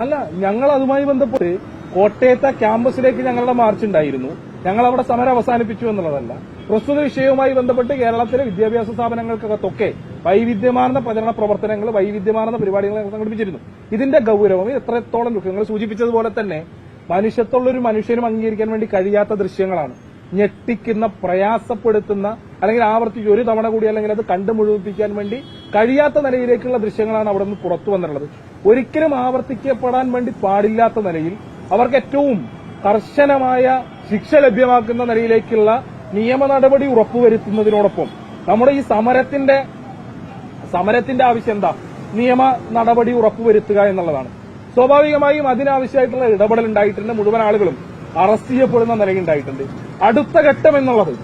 അല്ല ഞങ്ങൾ അതുമായി ബന്ധപ്പെട്ട് കോട്ടയത്തെ ക്യാമ്പസിലേക്ക് ഞങ്ങളുടെ മാർച്ച് ഉണ്ടായിരുന്നു. ഞങ്ങൾ അവിടെ സമരം അവസാനിപ്പിച്ചു എന്നുള്ളതല്ല. പ്രസ്തുത വിഷയവുമായി ബന്ധപ്പെട്ട് കേരളത്തിലെ വിദ്യാഭ്യാസ സ്ഥാപനങ്ങൾക്കകത്തൊക്കെ വൈവിധ്യമാർന്ന പ്രചരണ പ്രവർത്തനങ്ങൾ വൈവിധ്യമാർന്ന പരിപാടികൾ സംഘടിപ്പിച്ചിരുന്നു. ഇതിന്റെ ഗൌരവം എത്രത്തോളം നിങ്ങൾ സൂചിപ്പിച്ചതുപോലെ തന്നെ മനുഷ്യത്തുള്ളൊരു മനുഷ്യനും അംഗീകരിക്കാൻ വേണ്ടി കഴിയാത്ത ദൃശ്യങ്ങളാണ്. ഞെട്ടിക്കുന്ന പ്രയാസപ്പെടുത്തുന്ന അല്ലെങ്കിൽ ആവർത്തിച്ച് ഒരു തവണ കൂടി അല്ലെങ്കിൽ അത് കണ്ടു മുഴുവിപ്പിക്കാൻ വേണ്ടി കഴിയാത്ത നിലയിലേക്കുള്ള ദൃശ്യങ്ങളാണ് അവിടെ നിന്ന് പുറത്തു വന്നിട്ടുള്ളത് ഒരിക്കലും ആവർത്തിക്കപ്പെടാൻ വേണ്ടി പാടില്ലാത്ത നിലയിൽ അവർക്ക് ഏറ്റവും കർശനമായ ശിക്ഷ ലഭ്യമാക്കുന്ന നിലയിലേക്കുള്ള നിയമ നടപടി ഉറപ്പുവരുത്തുന്നതിനോടൊപ്പം നമ്മുടെ ഈ സമരത്തിന്റെ സമരത്തിന്റെ ആവശ്യം എന്താ? നിയമ നടപടി ഉറപ്പുവരുത്തുക എന്നുള്ളതാണ്. സ്വാഭാവികമായും അതിനാവശ്യമായിട്ടുള്ള ഇടപെടൽ ഉണ്ടായിട്ടുണ്ട്. മുഴുവൻ ആളുകളും അറസ്റ്റ് ചെയ്യപ്പെടുന്ന നിലയുണ്ടായിട്ടുണ്ട് അടുത്ത ഘട്ടം എന്നുള്ളത്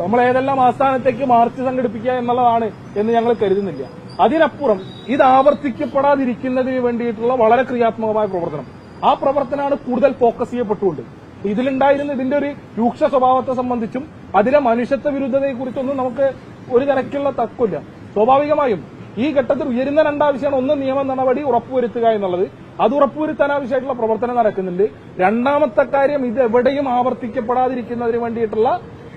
നമ്മൾ ഏതെല്ലാം ആസ്ഥാനത്തേക്ക് മാർച്ച് സംഘടിപ്പിക്കുക എന്നുള്ളതാണ് എന്ന് ഞങ്ങൾ കരുതുന്നില്ല. അതിനപ്പുറം ഇത് ആവർത്തിക്കപ്പെടാതിരിക്കുന്നതിന് വേണ്ടിയിട്ടുള്ള വളരെ ക്രിയാത്മകമായ പ്രവർത്തനം. ആ പ്രവർത്തനമാണ് കൂടുതൽ ഫോക്കസ് ചെയ്യപ്പെട്ടുകൊണ്ട്. ഇതിലുണ്ടായിരുന്ന ഇതിന്റെ ഒരു രൂക്ഷ സ്വഭാവത്തെ സംബന്ധിച്ചും അതിലെ മനുഷ്യത്വ വിരുദ്ധതയെക്കുറിച്ചൊന്നും നമുക്ക് ഒരു തരക്കുള്ള തക്കില്ല സ്വാഭാവികമായും ഈ ഘട്ടത്തിൽ ഉയരുന്ന രണ്ടാവശ്യമാണ് ഒന്ന് നിയമ നടപടി ഉറപ്പുവരുത്തുക എന്നുള്ളത്. അത് ഉറപ്പുവരുത്താൻ ആവശ്യമായിട്ടുള്ള പ്രവർത്തനം നടക്കുന്നുണ്ട്. രണ്ടാമത്തെ കാര്യം ഇത് എവിടെയും ആവർത്തിക്കപ്പെടാതിരിക്കുന്നതിന് വേണ്ടിയിട്ടുള്ള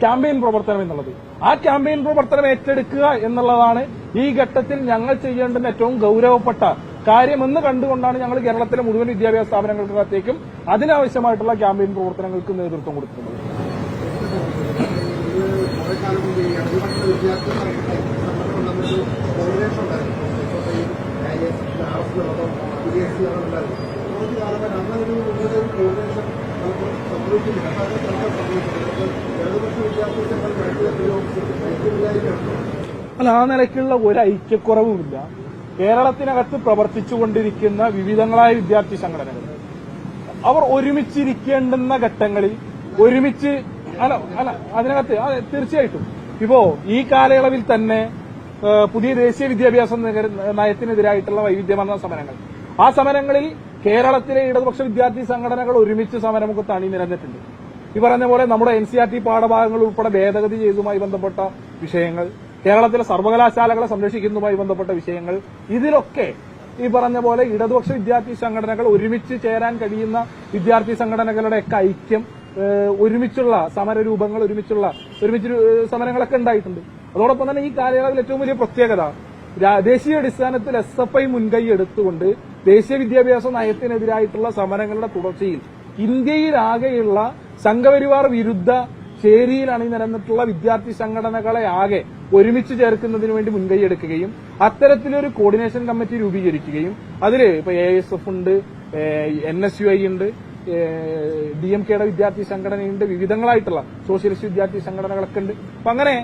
ക്യാമ്പയിൻ പ്രവർത്തനം എന്നുള്ളത്. ആ ക്യാമ്പയിൻ പ്രവർത്തനം ഏറ്റെടുക്കുക എന്നുള്ളതാണ് ഈ ഘട്ടത്തിൽ ഞങ്ങൾ ചെയ്യേണ്ടുന്ന ഏറ്റവും ഗൌരവപ്പെട്ട കാര്യമെന്ന് കണ്ടുകൊണ്ടാണ് ഞങ്ങൾ കേരളത്തിലെ മുഴുവൻ വിദ്യാഭ്യാസ സ്ഥാപനങ്ങൾക്കകത്തേക്കും അതിനാവശ്യമായിട്ടുള്ള ക്യാമ്പയിൻ പ്രവർത്തനങ്ങൾക്ക് നേതൃത്വം കൊടുത്തിട്ടുള്ളത്. ഇടതുപക്ഷ വിദ്യാർത്ഥി ഐക്യമില്ലായ്മയുണ്ട് അല്ല ആ നിലയ്ക്കുള്ള ഒരു ഐക്യക്കുറവുമില്ല. കേരളത്തിനകത്ത് പ്രവർത്തിച്ചുകൊണ്ടിരിക്കുന്ന വിവിധങ്ങളായ വിദ്യാർത്ഥി സംഘടനകൾ അവർ ഒരുമിച്ചിരിക്കേണ്ടുന്ന ഘട്ടങ്ങളിൽ ഒരുമിച്ച് അല്ല അല്ല അതിനകത്ത് അതെ, തീർച്ചയായിട്ടും. ഇപ്പോ ഈ കാലയളവിൽ തന്നെ പുതിയ ദേശീയ വിദ്യാഭ്യാസ നയത്തിനെതിരായിട്ടുള്ള വൈവിധ്യമാർന്ന സമരങ്ങൾ. ആ സമരങ്ങളിൽ കേരളത്തിലെ ഇടതുപക്ഷ വിദ്യാർത്ഥി സംഘടനകൾ ഒരുമിച്ച് സമരമുഖത്ത് അണിനിരന്നിട്ടുണ്ട് ഈ പറഞ്ഞ പോലെ നമ്മുടെ എൻ സി ആർ ടി പാഠഭാഗങ്ങൾ ഉൾപ്പെടെ ഭേദഗതി ചെയ്തതുമായി ബന്ധപ്പെട്ട വിഷയങ്ങൾ കേരളത്തിലെ സർവകലാശാലകളെ സംരക്ഷിക്കുന്നതുമായി ബന്ധപ്പെട്ട വിഷയങ്ങൾ. ഇതിലൊക്കെ ഈ പറഞ്ഞ പോലെ ഇടതുപക്ഷ വിദ്യാർത്ഥി സംഘടനകൾ ഒരുമിച്ച് ചേരാൻ കഴിയുന്ന വിദ്യാർത്ഥി സംഘടനകളുടെ ഒക്കെ ഐക്യം ഒരുമിച്ചുള്ള സമരരൂപങ്ങൾ ഒരുമിച്ചുള്ള ഒരുമിച്ച് സമരങ്ങളൊക്കെ ഉണ്ടായിട്ടുണ്ട്. അതോടൊപ്പം തന്നെ ഈ കാലയളവിൽ ഏറ്റവും വലിയ പ്രത്യേകത ദേശീയ അടിസ്ഥാനത്തിൽ എസ് എഫ് ഐ മുൻകൈ എടുത്തുകൊണ്ട് ദേശീയ വിദ്യാഭ്യാസ നയത്തിനെതിരായിട്ടുള്ള സമരങ്ങളുടെ തുടർച്ചയിൽ ഇന്ത്യയിലാകെയുള്ള സംഘപരിവാർ വിരുദ്ധ ചേരിയിൽ അണിനിരന്നിട്ടുള്ള വിദ്യാർത്ഥി സംഘടനകളെ ആകെ ഒരുമിച്ച് ചേർക്കുന്നതിന് വേണ്ടി മുൻകൈ എടുക്കുകയും അത്തരത്തിലൊരു കോർഡിനേഷൻ കമ്മിറ്റി രൂപീകരിക്കുകയും അതിൽ ഇപ്പൊ എ എസ് എഫ് ഉണ്ട് എൻ എസ് യു ഐ ഉണ്ട് ഡി എം കെയുടെ വിദ്യാർത്ഥി സംഘടനയുണ്ട് വിവിധങ്ങളായിട്ടുള്ള സോഷ്യലിസ്റ്റ് വിദ്യാർത്ഥി സംഘടനകളൊക്കെ ഉണ്ട്. അപ്പൊ അങ്ങനെ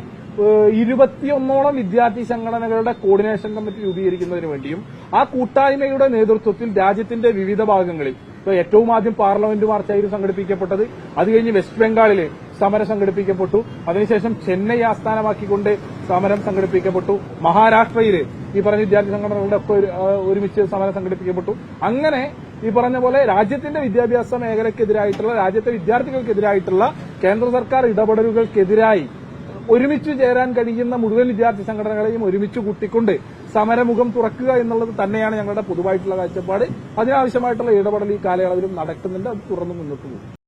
ഇരുപത്തിയൊന്നോളം വിദ്യാർത്ഥി സംഘടനകളുടെ കോർഡിനേഷൻ കമ്മിറ്റി രൂപീകരിക്കുന്നതിന് വേണ്ടിയും ആ കൂട്ടായ്മയുടെ നേതൃത്വത്തിൽ രാജ്യത്തിന്റെ വിവിധ ഭാഗങ്ങളിൽ ഇപ്പൊ ഏറ്റവും ആദ്യം പാർലമെന്റ് മാർച്ചായിരുന്നു സംഘടിപ്പിക്കപ്പെട്ടത്. അത് കഴിഞ്ഞ് വെസ്റ്റ് ബംഗാളിൽ സമരം സംഘടിപ്പിക്കപ്പെട്ടു. അതിനുശേഷം ചെന്നൈ ആസ്ഥാനമാക്കിക്കൊണ്ട് സമരം സംഘടിപ്പിക്കപ്പെട്ടു. മഹാരാഷ്ട്രയിൽ ഈ പറഞ്ഞ വിദ്യാർത്ഥി സംഘടനകളുടെ ഒക്കെ ഒരുമിച്ച് സമരം സംഘടിപ്പിക്കപ്പെട്ടു. അങ്ങനെ ഈ പറഞ്ഞ പോലെ രാജ്യത്തിന്റെ വിദ്യാഭ്യാസ മേഖലയ്ക്കെതിരായിട്ടുള്ള രാജ്യത്തെ വിദ്യാർത്ഥികൾക്കെതിരായിട്ടുള്ള കേന്ദ്ര സർക്കാർ ഇടപെടലുകൾക്കെതിരായി ഒരുമിച്ച് ചേരാൻ കഴിയുന്ന മുഴുവൻ വിദ്യാർത്ഥി സംഘടനകളെയും ഒരുമിച്ച് കൂട്ടിക്കൊണ്ട് സമരമുഖം തുറക്കുക എന്നുള്ളത് തന്നെയാണ് ഞങ്ങളുടെ പൊതുവായിട്ടുള്ള കാഴ്ചപ്പാട്. അതിനാവശ്യമായിട്ടുള്ള ഇടപെടൽ ഈ കാലയളവിലും നടക്കുന്നുണ്ട്. അത് തുറന്നു മുന്നോട്ട് പോകും.